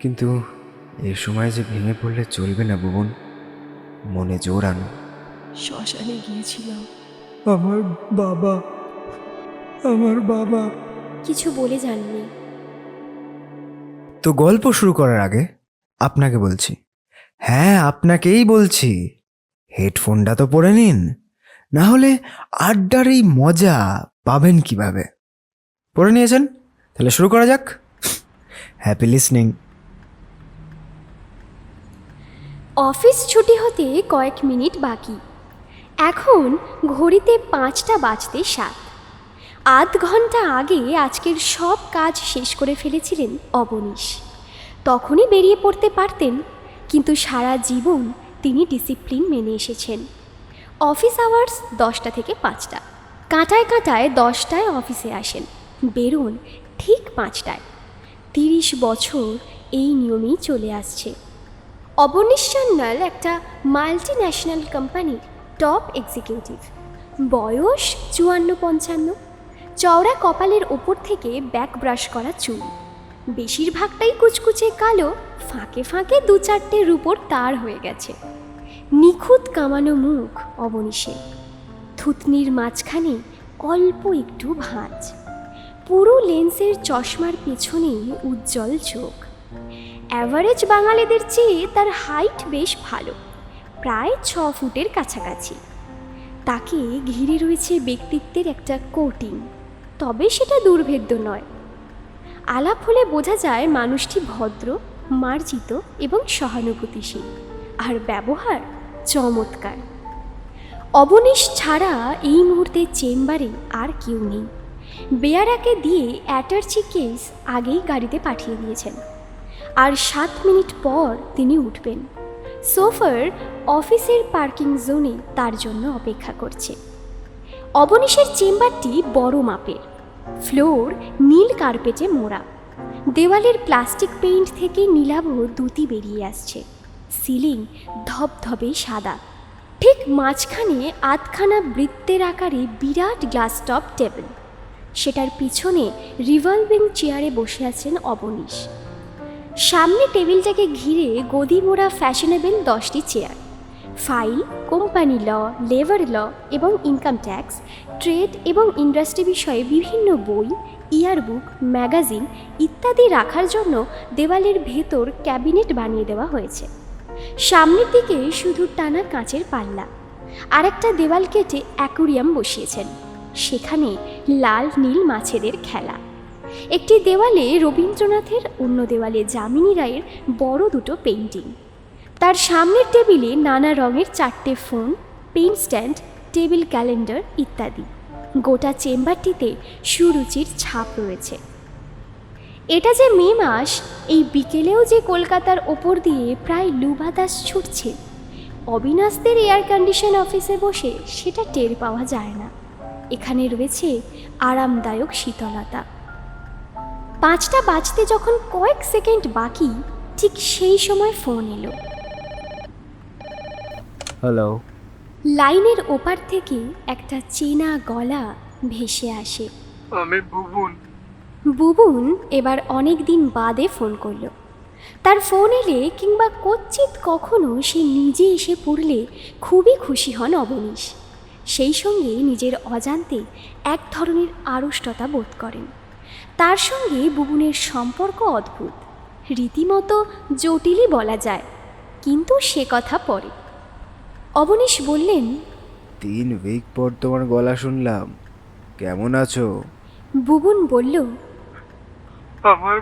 কিন্তু এ সময় যে ভেঙে পড়লে চলবে না ভুবন মনে জোর আনো। শ্মশানে গিয়েছিলাম। আমার বাবা আমার বাবা। কিছু বলে যাননি। তো গল্প শুরু করার আগে আপনাকে বলছি। হ্যাঁ আপনাকেই বলছি। হেডফোনটা তো পরে নিন। না হলে আড্ডার এই মজা পাবেন কীভাবে? পরে নিয়েছেন? তাহলে শুরু করা যাক। Happy listening. অফিস ছুটি হতে কয়েক মিনিট বাকি। এখন ঘড়িতে পাঁচটা বাজতে সাত। আধ ঘণ্টা আগে আজকের সব কাজ শেষ করে ফেলেছিলেন অবনীশ। তখনই বেরিয়ে পড়তে পারতেন, কিন্তু সারা জীবন তিনি ডিসিপ্লিন মেনে এসেছেন। অফিস আওয়ার্স দশটা থেকে পাঁচটা। কাঁটায় কাঁটায় দশটায় অফিসে আসেন। বেরোন ঠিক পাঁচটায়। তিরিশ বছর এই নিয়মেই চলে আসছে। অবনীশ সান্যাল একটা মাল্টি ন্যাশনাল কোম্পানির টপ এক্সিকিউটিভ বয়স চুয়ান্ন পঞ্চান্ন চওড়া কপালের ওপর থেকে ব্যাক ব্রাশ করা চুল। বেশিরভাগটাই কুচকুচে কালো, ফাঁকে ফাঁকে দু চারটে রূপোর তার হয়ে গেছে। নিখুঁত কামানো মুখ অবনীশের থুতনির মাঝখানে অল্প একটু ভাঁজ। পুরো লেন্সের চশমার পেছনে উজ্জ্বল চোখ। অ্যাভারেজ বাঙালিদের চেয়ে তার হাইট বেশ ভালো, প্রায় ছ ফুটের কাছাকাছি। তাকে ঘিরে রয়েছে ব্যক্তিত্বের একটা কোটিং তবে সেটা দুর্ভেদ্য নয়। আলাপ হলে বোঝা যায় মানুষটি ভদ্র, মার্জিত এবং সহানুভূতিশীল, আর ব্যবহার চমৎকার। অবনীশ ছাড়া এই মুহূর্তে চেম্বারে আর কেউ নেই। বেয়ারাকে দিয়ে অ্যাটার্চি কেস আগেই গাড়িতে পাঠিয়ে দিয়েছেন। আর সাত মিনিট পর তিনি উঠবেন। সোফার অফিসের পার্কিং জোনে তার জন্য অপেক্ষা করছে। অবনীশের চেম্বারটি বড় মাপের। ফ্লোর নীল কার্পেটে মোড়া। দেওয়ালের প্লাস্টিক পেইন্ট থেকে নীলাভ দুতি বেরিয়ে আসছে। সিলিং ধবধবে সাদা। ঠিক মাঝখানে আধখানা বৃত্তের আকারে বিরাট গ্লাস টপ টেবিল। সেটার পিছনে রিভলভিং চেয়ারে বসে আছেন অবনীশ। সামনে টেবিলটাকে ঘিরে গদি মোড়া ফ্যাশনেবল দশটি chair, file, company law, labour law এবং ইনকাম ট্যাক্স, ট্রেড এবং ইন্ডাস্ট্রি বিষয়ে বিভিন্ন বই, ইয়ারবুক, ম্যাগাজিন ইত্যাদি রাখার জন্য দেওয়ালের ভেতর ক্যাবিনেট বানিয়ে দেওয়া হয়েছে। সামনের দিকে শুধু টানা কাঁচের পাল্লা, আরেকটা দেওয়াল কেটে অ্যাকুরিয়াম বসিয়েছেন, সেখানে লাল নীল মাছেদের খেলা। একটি দেওয়ালে রবীন্দ্রনাথের, অন্য দেওয়ালে যামিনী রায়ের বড় দুটো পেন্টিং তার সামনের টেবিলে নানা রঙের চারটে phone, pen stand, table calendar ইত্যাদি। গোটা চেম্বারটিতে সুরুচির ছাপ রয়েছে। এটা যে মে মাস, এই বিকেলেও যে কলকাতার ওপর দিয়ে প্রায় লু বাতাস ছুটছে, অবিনাশদের এয়ার কন্ডিশন অফিসে বসে সেটা টের পাওয়া যায় না। এখানে রয়েছে আরামদায়ক শীতলতা। পাঁচটা বাজতে যখন কয়েক সেকেন্ড বাকি ঠিক সেই সময় ফোন এলো। হ্যালো। লাইনের ওপার থেকে একটা চেনা গলা ভেসে আসে। আমি ভুবন বুবুন এবার অনেক দিন বাদে ফোন করল। তার ফোন এলে কিংবা কচ্ছিত কখনো সে নিজে এসে পড়লে খুবই খুশি হন অবনীশ। সেই সঙ্গে নিজের অজান্তে এক ধরনের আড়ষ্টতা বোধ করেন। তার সঙ্গে বুবুনের সম্পর্ক অদ্ভুত। রীতিমতো জটিলই বলা যায় কিন্তু সে কথা পরে। অবনীশ বললেন তিন উইক পর তোমার গলা শুনলাম। কেমন আছো? বুবুন বলল আমার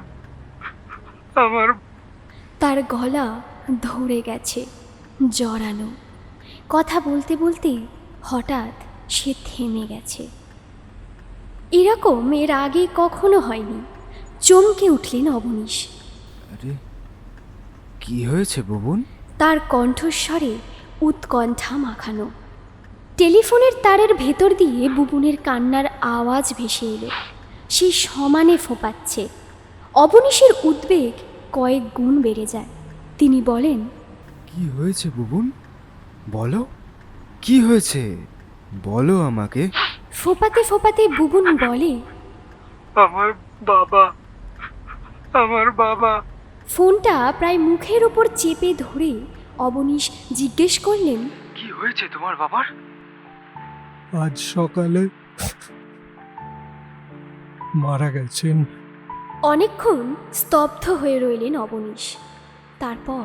আমার তার গলা ধরে গেছে জড়ানো। কথা বলতে বলতে হঠাৎ সে থেমে গেছে। এরকম এর আগে কখনো হয়নি। চমকে উঠলেন অবনীশ। আরে কি হয়েছে বুবুন? তার কণ্ঠস্বরে উৎকণ্ঠা মাখানো। টেলিফোনের তারের ভেতর দিয়ে বুবুনের কান্নার আওয়াজ ভেসে এলো। সে সমানে ফোপাচ্ছে। অবনীশের উদ্বেগ কয়েক গুণ বেড়ে যায়। তিনি বলেন কি হয়েছে বুবুন? বলো। কি হয়েছে? বলো আমাকে। ফোপাতে ফোপাতে বুবুন বলে আমার বাবা আমার বাবা। ফোনটা প্রায় মুখের ওপর চেপে ধরে অবনীশ জিজ্ঞেস করলেন কি হয়েছে তোমার বাবার? আজ সকালে মারা গেছেন। অনেকক্ষণ স্তব্ধ হয়ে রইলেন অবনীশ। তারপর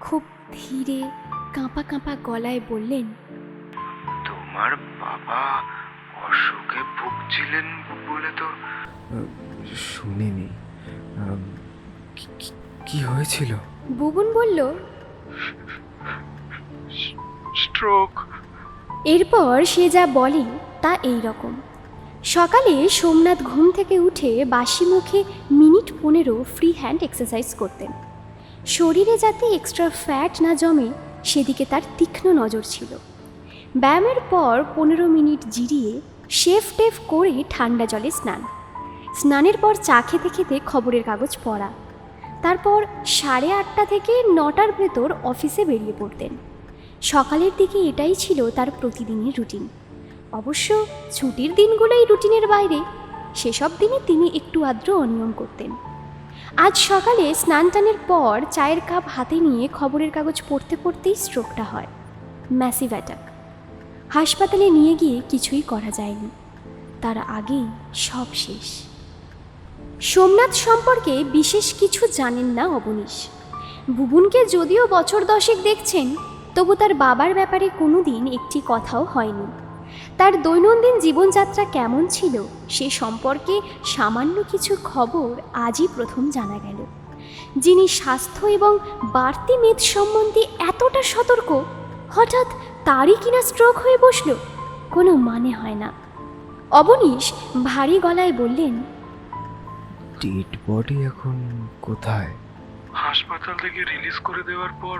খুব ধীরে কাঁপা কাঁপা গলায় বললেন তোমার বাবা অসুখে ভুগছিলেন বলে তো শুনিনি। কি- হয়েছিল? বুবুন বলল স্ট্রোক। এরপর সে যা বলে তা এই রকম সকালে সোমনাথ ঘুম থেকে উঠে বাসি মুখে মিনিট পনেরো ফ্রি হ্যান্ড এক্সারসাইজ করতেন। শরীরে যাতে এক্সট্রা ফ্যাট না জমে সেদিকে তার তীক্ষ্ণ নজর ছিল। ব্যায়ামের পর পনেরো মিনিট জিরিয়ে শেফ টেফ করে ঠান্ডা জলে স্নান। স্নানের পর চা খেতে খেতে খবরের কাগজ পড়া। তারপর সাড়ে আটটা থেকে নটার ভেতর অফিসে বেরিয়ে পড়তেন। সকালের দিকে এটাই ছিল তার প্রতিদিনের রুটিন। অবশ্য ছুটির দিনগুলোই রুটিনের বাইরে, সেসব দিনে তিনি একটু আদ্র অনিয়ম করতেন। আজ সকালে স্নান টানের পর চায়ের কাপ হাতে নিয়ে খবরের কাগজ পড়তে পড়তেই স্ট্রোকটা হয়। Massive attack. হাসপাতালে নিয়ে গিয়ে কিছুই করা যায়নি। তার আগেই সব শেষ। সোমনাথ সম্পর্কে বিশেষ কিছু জানেন না অবনীশ। বুবুনকে যদিও বছর দশেক দেখছেন, তবু তার বাবার ব্যাপারে কোনো দিন একটি কথাও হয়নি। তার দৈনন্দিন জীবনযাত্রা কেমন ছিল, সে সম্পর্কে সামান্য কিছু খবর আজই প্রথম জানা গেল। যিনি স্বাস্থ্য এবং বাড়তি মেদ সম্বন্ধে এতটা সতর্ক, হঠাৎ তারই কিনা স্ট্রোক হয়ে বসল কোনো মানে হয় না। অবনীশ ভারী গলায় বললেন ডেড বডি এখন কোথায়? হাসপাতাল থেকে রিলিজ করে দেওয়ার পর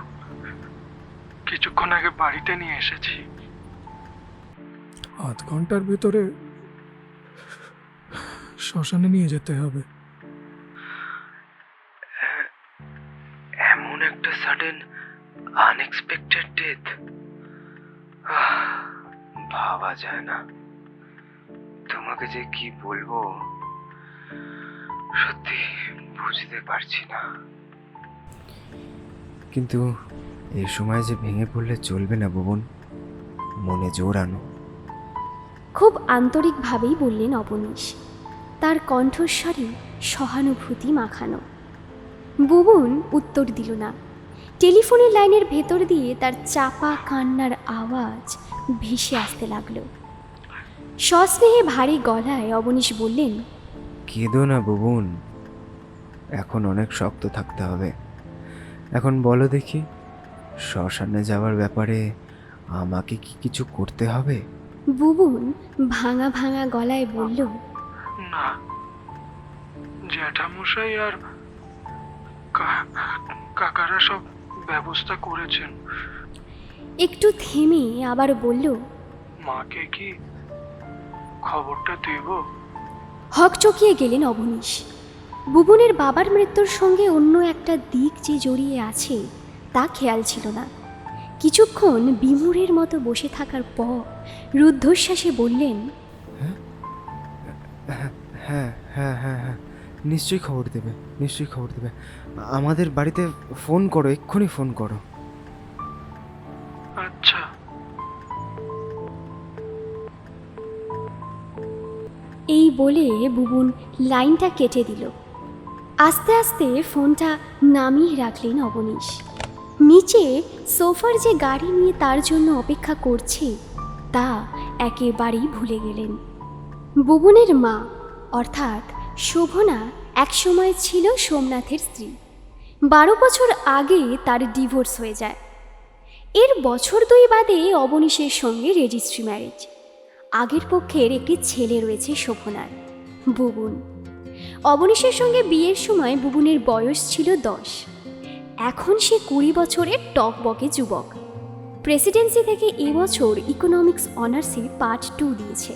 কিছুক্ষণ আগে বাড়িতে নিয়ে এসেছি। আধ ঘণ্টার ভেতরে শ্মশানে নিয়ে যেতে হবে। এমন একটা সাডেন আনএক্সপেক্টেড ডেথ ভাবা যায় না। তোমাকে যে কি বলব সত্যি বুঝতে পারছি না। কিন্তু এই সময় যে ভেঙে পড়লে চলবে না ভুবন মনে জোর আনো। খুব আন্তরিকভাবেই বললেন অবনীশ। তার কণ্ঠস্বরে সহানুভূতি মাখানো। বুবুন উত্তর দিল না। টেলিফোনের লাইনের ভেতর দিয়ে তার চাপা কান্নার আওয়াজ ভেসে আসতে লাগল। সস্নেহে ভারী গলায় অবনীশ বললেন কেঁদো না বুবুন এখন অনেক শক্ত থাকতে হবে। এখন বলো দেখি শ্মশানে যাওয়ার ব্যাপারে আমাকে কি কিছু করতে হবে? বুবুন ভাঙা ভাঙা গলায় বলল না জ্যাঠামশাই আর কাকারা সব ব্যবস্থা করেছেন। একটু থেমে আবার বলল মাকে কি খবরটা দেব? হকচকিয়ে গেলেন অবনীশ। বুবনের বাবার মৃত্যুর সঙ্গে অন্য একটা দিক যে জড়িয়ে আছে তা খেয়াল ছিল না। কিছুক্ষণ বিমূঢ়ের মতো বসে থাকার পর রুদ্ধশ্বাসে বললেন হ্যাঁ হ্যাঁ হ্যাঁ হ্যাঁ নিশ্চয়ই খবর দেবে নিশ্চয়ই খবর দেবে। আমাদের বাড়িতে ফোন করো এক্ষুনি ফোন করো। আচ্ছা। এই বলে বুবুন লাইনটা কেটে দিল। আস্তে আস্তে ফোনটা নামিয়ে রাখলেন অবনীশ। নিচে সোফার যে গাড়ি নিয়ে তার জন্য অপেক্ষা করছে তা একেবারেই ভুলে গেলেন। বুবুনের মা অর্থাৎ শোভনা একসময় ছিল সোমনাথের স্ত্রী। বারো বছর আগে তার ডিভোর্স হয়ে যায়। এর বছর দুই বাদে অবনীশের সঙ্গে রেজিস্ট্রি ম্যারেজ। আগের পক্ষের একটি ছেলে রয়েছে শোভনার, বুবুন। অবনীশের সঙ্গে বিয়ের সময় বুবুনের বয়স ছিল দশ। এখন সে কুড়ি বছরের টকবকে যুবক। প্রেসিডেন্সি থেকে এবছর ইকোনমিক্স অনার্সে পার্ট টু দিয়েছে।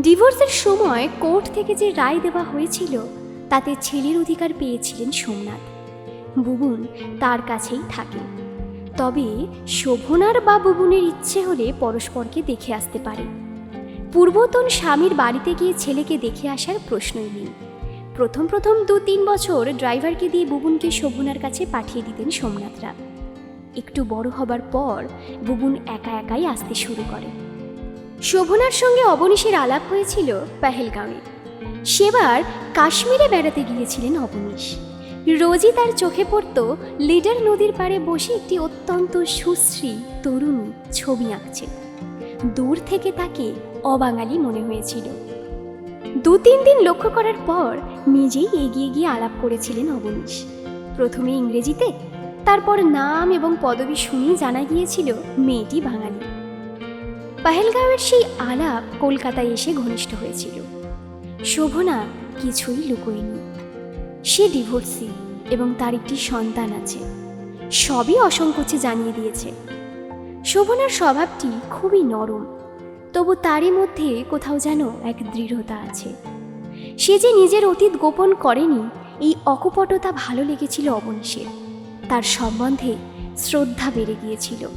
ডিভোর্সের সময় কোর্ট থেকে যে রায় দেওয়া হয়েছিল, তাতে ছেলের অধিকার পেয়েছিলেন সোমনাথ। বুবুন তার কাছেই থাকে। তবে শোভনার বা বুবুনের ইচ্ছে হলে পরস্পরকে দেখে আসতে পারে। পূর্বতন স্বামীর বাড়িতে গিয়ে ছেলেকে দেখে আসার প্রশ্নই নেই। প্রথম প্রথম দু তিন বছর ড্রাইভারকে দিয়ে বুবুনকে শোভনার কাছে পাঠিয়ে দিতেন সোমনাথরা। একটু বড় হবার পর বুবুন একা একাই আসতে শুরু করে। শোভনার সঙ্গে অবনীশের আলাপ হয়েছিল পেহেলগাঁওয়ে। সেবার কাশ্মীরে বেড়াতে গিয়েছিলেন অবনীশ। রোজই তার চোখে পড়ত লিডার নদীর পাড়ে বসে একটি অত্যন্ত সুশ্রী তরুণী ছবি আঁকছে। দূর থেকে তাকে অবাঙালি মনে হয়েছিল। দু তিন দিন লক্ষ্য করার পর নিজেই এগিয়ে গিয়ে আলাপ করেছিলেন অবনীশ। প্রথমে ইংরেজিতে, তারপর নাম এবং পদবি শুনেই জানা গিয়েছিল মেয়েটি বাঙালি। পাহেলগাঁওয়ের সেই আলাপ কলকাতায় এসে ঘনিষ্ঠ হয়েছিল। শোভনা কিছুই লুকোয়নি। সে ডিভোর্সি এবং তার একটি সন্তান আছে। সবই অসংকোচে জানিয়ে দিয়েছে। শোভনার স্বভাবটি খুবই নরম, তবু তারই মধ্যে কোথাও যেন এক দৃঢ়তা আছে। সে যে নিজের অতীত গোপন করেনি, এই অকপটতা ভালো লেগেছিল অবনীশের। তার সম্বন্ধে শ্রদ্ধা বেড়ে গিয়েছিল।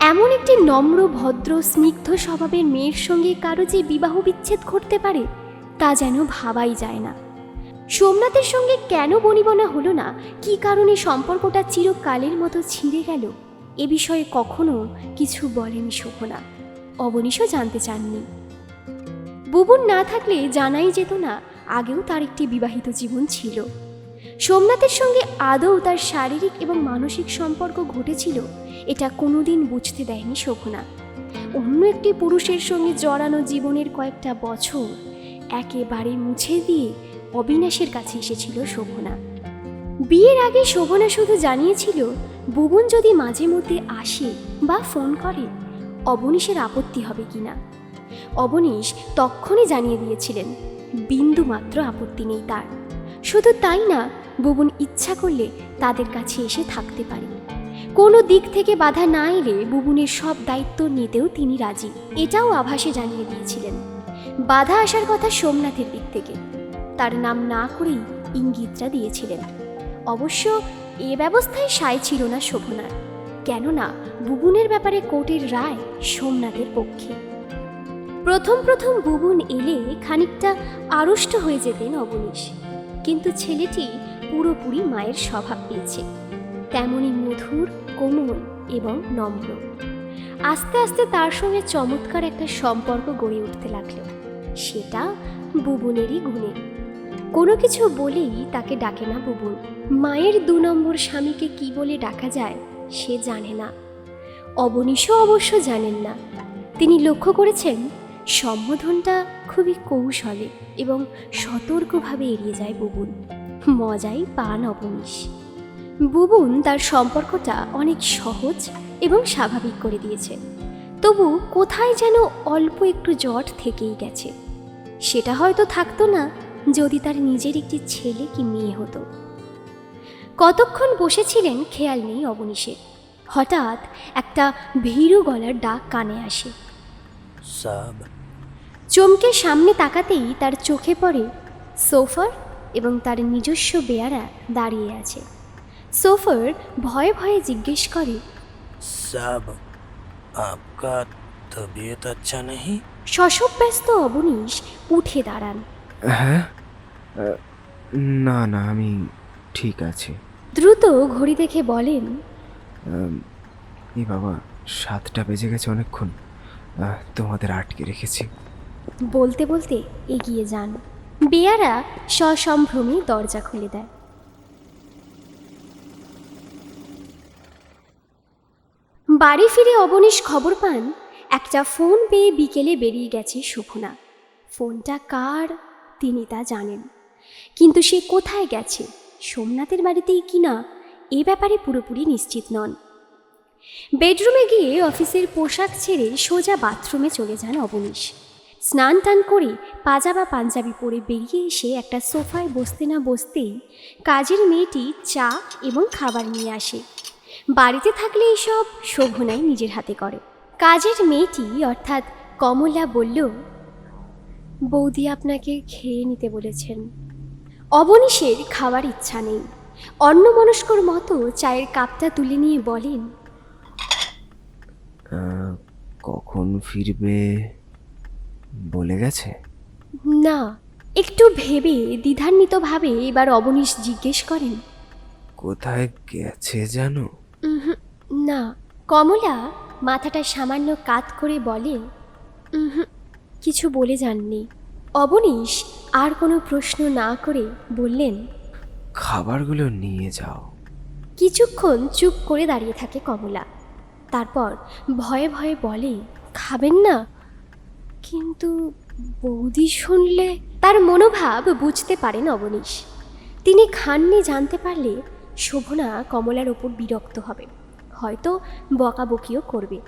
এমন একটি নম্র, ভদ্র, স্নিগ্ধ স্বভাবের মেয়ের সঙ্গে কারও যে বিবাহ বিচ্ছেদ ঘটতে পারে, তা যেন ভাবাই যায় না। সোমনাথের সঙ্গে কেন বনিবনা হলো না? কি কারণে সম্পর্কটা চিরকালের মতো ছিঁড়ে গেল? এ বিষয়ে কখনো কিছু বলেনি শোভনা। অবনীশও জানতে চাননি। বুবুন না থাকলে জানাই যেত না, আগেও তার একটি বিবাহিত জীবন ছিল। সোমনাথের সঙ্গে আদৌ তার শারীরিক এবং মানসিক সম্পর্ক ঘটেছিল, এটা কোনোদিন বুঝতে দেয়নি শোভনা। অন্য একটি পুরুষের সঙ্গে জড়ানো জীবনের কয়েকটা বছর একেবারে মুছে দিয়ে অবিনাশের কাছে এসেছিল শোভনা। বিয়ের আগে শোভনা শুধু জানিয়েছিল, বুবন যদি মাঝে মধ্যে আসে বা ফোন করে, অবনীশের আপত্তি হবে কিনা অবনীশ তক্ষণই জানিয়ে দিয়েছিলেন, বিন্দু মাত্র আপত্তি নেই তার। শুধু তাই না, বুবুন ইচ্ছা করলে তাদের কাছে এসে থাকতে পারে। কোনো দিক থেকে বাধা না এলে বুবুনের সব দায়িত্ব নিতেও তিনি রাজি। এটাও আভাসে জানিয়ে দিয়েছিলেন। বাধা আসার কথা সোমনাথের দিক থেকে। তার নাম না করেই ইঙ্গিতটা দিয়েছিলেন। অবশ্য এ ব্যবস্থায় সায় ছিল না শোভনার, কেননা বুবুনের ব্যাপারে কোর্টের রায় সোমনাথের পক্ষে। প্রথম প্রথম বুবুন এলে খানিকটা আড়ষ্ট হয়ে যেতেন অবনীশ, কিন্তু ছেলেটি পুরোপুরি মায়ের স্বভাব পেয়েছে। তেমনি মধুর, কোমল এবং নম্র। আস্তে আস্তে তার সঙ্গে চমৎকার একটা সম্পর্ক গড়ে উঠতে লাগল। সেটা বুবুনেরই গুণে। কোনো কিছু বলেই তাকে ডাকে না বুবুন মায়ের দু নম্বর স্বামীকে কি বলে ডাকা যায়, সে জানে না। অবনীশও অবশ্য জানেন না। তিনি লক্ষ্য করেছেন, সম্বোধনটা খুবই কৌশলে এবং সতর্কভাবে এড়িয়ে যায় বুবুন। মজাই পান অবনীশ। বুবুন তার সম্পর্কটা অনেক সহজ এবং স্বাভাবিক করে দিয়েছে। তবু কোথায় যেন অল্প একটু জট থেকেই গেছে। সেটা হয়তো থাকতো না যদি তার নিজের একটি ছেলে কি মেয়ে হতো। কতক্ষণ বসেছিলেন খেয়াল নেই অবনীশের। হঠাৎ একটা ভীরু গলার ডাক কানে আসে। চমকে সামনে তাকাতেই তার চোখে পড়ে সোফার এবং তার নিজস্ব বেয়ারা দাঁড়িয়ে আছে। সোফার ভয়ে ভয়ে জিজ্ঞেস করে আপকা তবিয়ত আচ্ছা নেই শশব্যস্ত অবনীশ উঠে দাঁড়ান। হ্যাঁ? না না আমি ঠিক আছি। দ্রুত ঘড়ি দেখে বলেন। এই বাবা সাতটা বেজে গেছে অনেকক্ষণ। তোমাদের আটকে রেখেছি। বলতে বলতে এগিয়ে যান। বেয়ারা সসম্ভ্রমে দরজা খুলে দেয়। বাড়ি ফিরে অবনীশ খবর পান একটা ফোন পেয়ে বিকেলে বেরিয়ে গেছে শোভনা ফোনটা কার? তিনি তা জানেন। কিন্তু সে কোথায় গেছে? সোমনাথের বাড়িতেই কিনা এ ব্যাপারে পুরোপুরি নিশ্চিত নন। বেডরুমে গিয়ে অফিসের পোশাক ছেড়ে সোজা বাথরুমে চলে যান অবনীশ। স্নান টান করে পাজামা পাঞ্জাবি পরে বেরিয়ে এসে একটা সোফায় বসতে না বসতেই কাজের মেয়েটি চা এবং খাবার নিয়ে আসে। বাড়িতে থাকলে এসব শোভনাই নিজের হাতে করে। কাজের মেয়েটি অর্থাৎ কমলা বলল বৌদি আপনাকে খেয়ে নিতে বলেছেন। অবনীশের খাবার ইচ্ছা নেই। অন্যমনস্কর মতো চায়ের কাপটা তুলে নিয়ে বলেন কখন ফিরবে বলে গেছে? না একটু ভেবে দ্বিধান্বিতভাবে এবার অবনীশ জিজ্ঞেস করেন কোথায় গেছে জানো? না কমলা মাথাটা সামান্য কাত করে বলে কিছু বলে যাননি। অবনীশ আর কোনো প্রশ্ন না করে বললেন খাবারগুলো নিয়ে যাও। কিছুক্ষণ চুপ করে দাঁড়িয়ে থাকে কমলা। তারপর ভয়ে ভয়ে বলে খাবেন না? কিন্তু বৌদি শুনলে তার মনোভাব বুঝতে পারেন অবনীশ। তিনি খাননি জানতে পারলে শোভনা কমলার ওপর বিরক্ত হবে। হয়তো বকাবকিও করবে।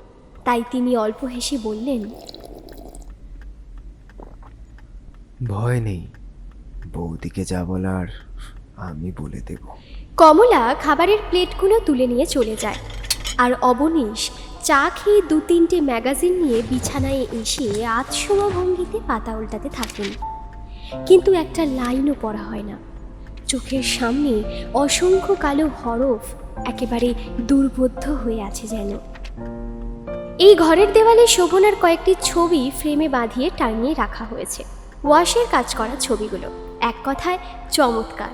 তাই তিনি অল্প হেসে বললেন ভয় নেই। বৌদিকে যা বলার, আমি বলে দেব। কমলা খাবারের প্লেটগুলো তুলে নিয়ে চলে যায়। আর অবনীশ চা খেয়ে দু তিনটে ম্যাগাজিন নিয়ে বিছানায় এসে আতসোয়া ভঙ্গিতে পাতা উল্টাতে থাকেন। কিন্তু একটা লাইনও পড়া হয় না। চোখের সামনে অসংখ্য কালো হরফ একেবারে দুর্বোধ্য হয়ে আছে যেন। এই ঘরের দেওয়ালে শোভনার কয়েকটি ছবি ফ্রেমে বাঁধিয়ে টাঙিয়ে রাখা হয়েছে। ওয়াশের কাজ করা ছবিগুলো। এক কথায় চমৎকার।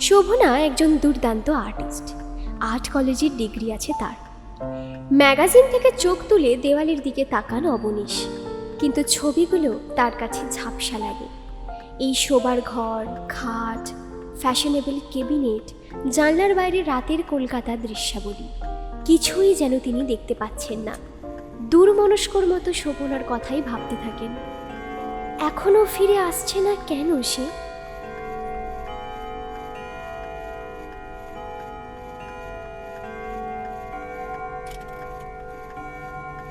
শোভনা একজন দুর্দান্ত আর্টিস্ট। আর্ট কলেজের ডিগ্রি আছে তার। ম্যাগাজিন থেকে চোখ তুলে দেওয়ালের দিকে তাকান অবনীশ। কিন্তু ছবিগুলো তার কাছে ঝাপসা লাগে। এই শোবার ঘর, খাট, ফ্যাশনেবল কেবিনেট জানলার বাইরে রাতের কলকাতার দৃশ্যাবলী। কিছুই যেন তিনি দেখতে পাচ্ছেন না। দূরমনস্কর মতো শোভনার কথাই ভাবতে থাকেন। এখনও ফিরে আসছে না কেন সে?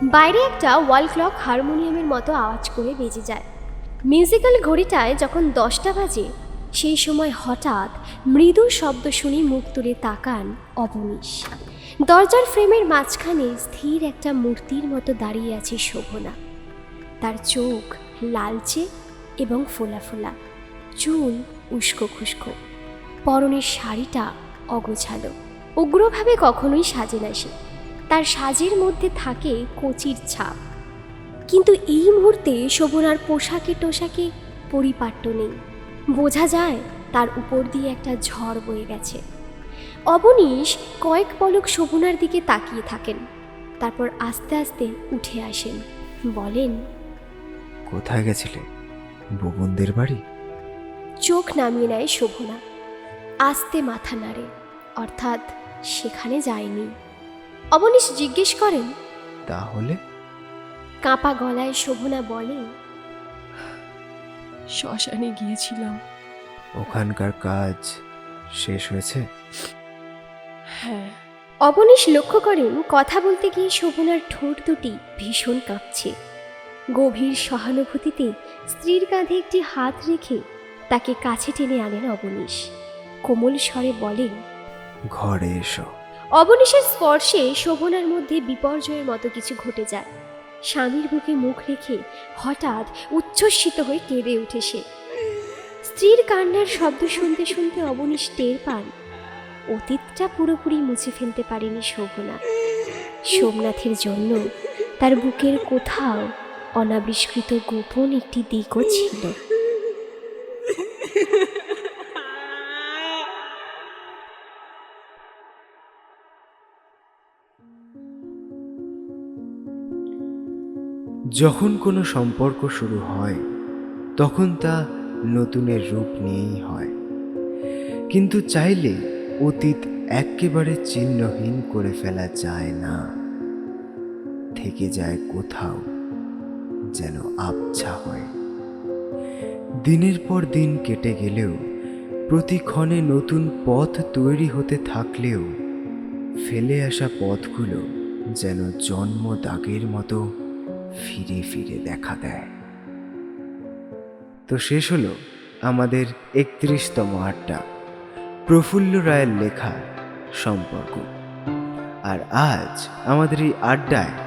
বাইরে একটা ওয়াল ক্লক হারমোনিয়ামের মতো আওয়াজ করে বেজে যায়। মিউজিক্যাল ঘড়িটায় যখন দশটা বাজে, সেই সময় হঠাৎ মৃদু শব্দ শুনে মুখ তুলে তাকান অবনীশ। দরজার ফ্রেমের মাঝখানে স্থির একটা মূর্তির মতো দাঁড়িয়ে আছে শোভনা। তার চোখ লালচে এবং ফোলা ফোলা। চুল উস্কো খুস্কো। পরনের শাড়িটা অগোছালো। উগ্রভাবে কখনোই সাজে না সে। তার সাজের মধ্যে থাকে কচির ছাপ। কিন্তু এই মুহূর্তে শোভনার পোশাকে টোশাকে পরিপাট্য নেই। বোঝা যায় তার উপর দিয়ে একটা ঝড় বয়ে গেছে। অবনীশ কয়েক পলক শোভনার দিকে তাকিয়ে থাকেন। তারপর আস্তে আস্তে উঠে আসেন। বলেন কোথায় গেছিলে? বুবনদের বাড়ি? চোখ নামিয়ে নেয় শোভনা। আস্তে মাথা নাড়ে অর্থাৎ সেখানে যায়নি। অবনীশ জিজ্ঞেস করেন তাহলে? কাঁপা গলায় শোভনা বলে শ্মশানে গিয়েছিলাম। ওখানকার কাজ শেষ হয়েছে? হ্যাঁ। অবনীশ লক্ষ্য করেন কথা বলতে গিয়ে শোভনার ঠোঁট দুটি ভীষণ কাঁপছে। গভীর সহানুভূতিতে স্ত্রীর কাঁধে একটি হাত রেখে তাকে কাছে টেনে আনেন অবনীশ। কোমল স্বরে বলেন ঘরে এসো। অবনীশের স্পর্শে শোভনার মধ্যে বিপর্যয়ের মতো কিছু ঘটে যায়। স্বামীর বুকে মুখ রেখে হঠাৎ উচ্ছ্বসিত হয়ে কেঁদে উঠে সে। স্ত্রীর কান্নার শব্দ শুনতে শুনতে অবনীশ টের পান। অতীতটা পুরোপুরি মুছে ফেলতে পারেনি শোভনা। সোমনাথের জন্য তার বুকের কোথাও অনাবিষ্কৃত গোপন একটি দিকও ছিল। যখন কোনো সম্পর্ক শুরু হয়, তখন তা নতুনের রূপ নিয়েই হয়। কিন্তু চাইলে অতীত একেবারে চিহ্নহীন করে ফেলা যায় না, থেকে যায় কোথাও। যেন আবছা হয়। দিনের পর দিন কেটে গেলেও, প্রতিক্ষণে নতুন পথ তৈরি হতে থাকলেও, ফেলে আসা পথগুলো যেন জন্ম দাগের মতো ফিরে ফিরে দেখা দেয়। তো শেষ হলো আমাদের একত্রিশতম আড্ডা প্রফুল্ল রায়ের লেখা সম্পর্ক। আর আজ আমাদের এই আড্ডায়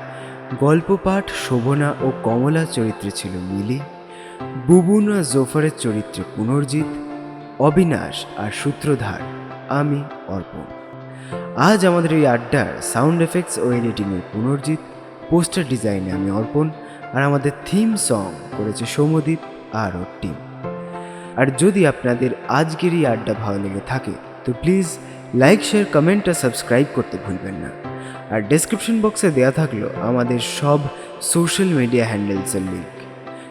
গল্প পাঠ শোভনা ও কমলা চরিত্রে ছিল মিলি, বুবুন জোফারের চরিত্রে পুনর্জিৎ, অবিনাশ আর সূত্রধার আমি, অর্পণ। আজ আমাদের এই আড্ডার সাউন্ড এফেক্টস ও এডিটিংয়ে পুনর্জিৎ, পোস্টার ডিজাইনে আমি অর্পণ আর আমাদের থিম সং করেছে সৌমদীপ আর ওর টিম। আর যদি আপনাদের আজকের এই আড্ডা ভালো লেগে থাকে, তো প্লিজ লাইক, শেয়ার, কমেন্ট আর সাবস্ক্রাইব করতে ভুলবেন না। আর ডেসক্রিপশন বক্সে দেওয়া থাকল আমাদের সব সোশ্যাল মিডিয়া হ্যান্ডেলসের লিঙ্ক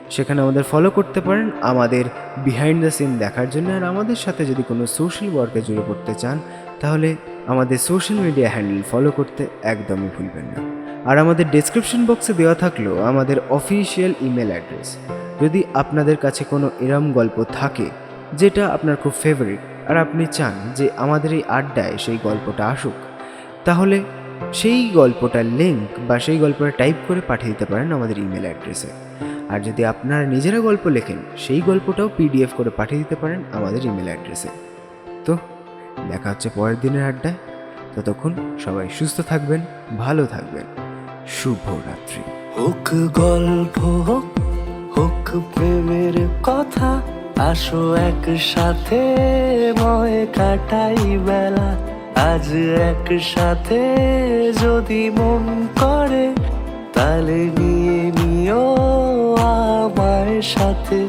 সেখানে আমাদের ফলো করতে পারেন, আমাদের বিহাইন্ড দ্য সিন দেখার জন্য। আর আমাদের সাথে যদি কোনো সোশ্যাল ওয়ার্কে জুড়ে পড়তে চান, তাহলে আমাদের সোশ্যাল মিডিয়া হ্যান্ডেল ফলো করতে একদমই ভুলবেন না। আর আমাদের ডেসক্রিপশন বক্সে দেওয়া থাকল আমাদের অফিসিয়াল ইমেল অ্যাড্রেস যদি আপনাদের কাছে কোনো এরম গল্প থাকে, যেটা আপনার খুব ফেভারিট আর আপনি চান যে আমাদের এই আড্ডায় সেই গল্পটা আসুক, তাহলে সেই গল্পটার লিঙ্ক বা সেই গল্পটা টাইপ করে পাঠিয়ে দিতে পারেন আমাদের ইমেল অ্যাড্রেসে আর যদি আপনারা নিজেরা গল্প লেখেন, সেই গল্পটাও পিডিএফ করে পাঠিয়ে দিতে পারেন আমাদের ইমেল অ্যাড্রেসে তো, দেখা হচ্ছে পরের দিনের আড্ডায়। ততক্ষণ সবাই সুস্থ থাকবেন, ভালো থাকবেন। শুভরাত্রি। হোক গল্প হোক হোক প্রেমের কথা আসো একসাথে ময় কাটাই বেলা। আজ একসাথে যদি মন করে তাহলে নিয়ে নিও আমার সাথে।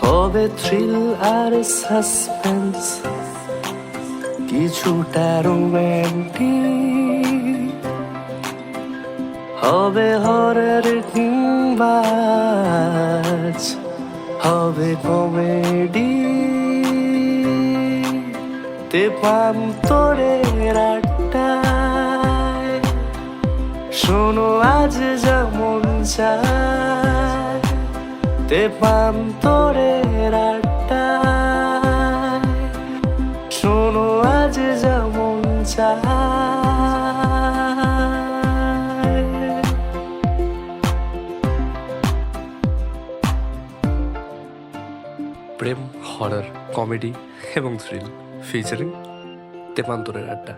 হবে থ্রিল আর সাসপেন্স কিছুটা রোম্যান্টিক হবে হরের কিংবাজ হবে কমেডি তে পাম তোরে শোনো, আজ যেমন চায়। তে পাম তোরে রাট্টায় শোনো, আজ যেমন চায়। হরার কমেডি এবং থ্রিল ফিচারিং তেপান্তরের আড্ডা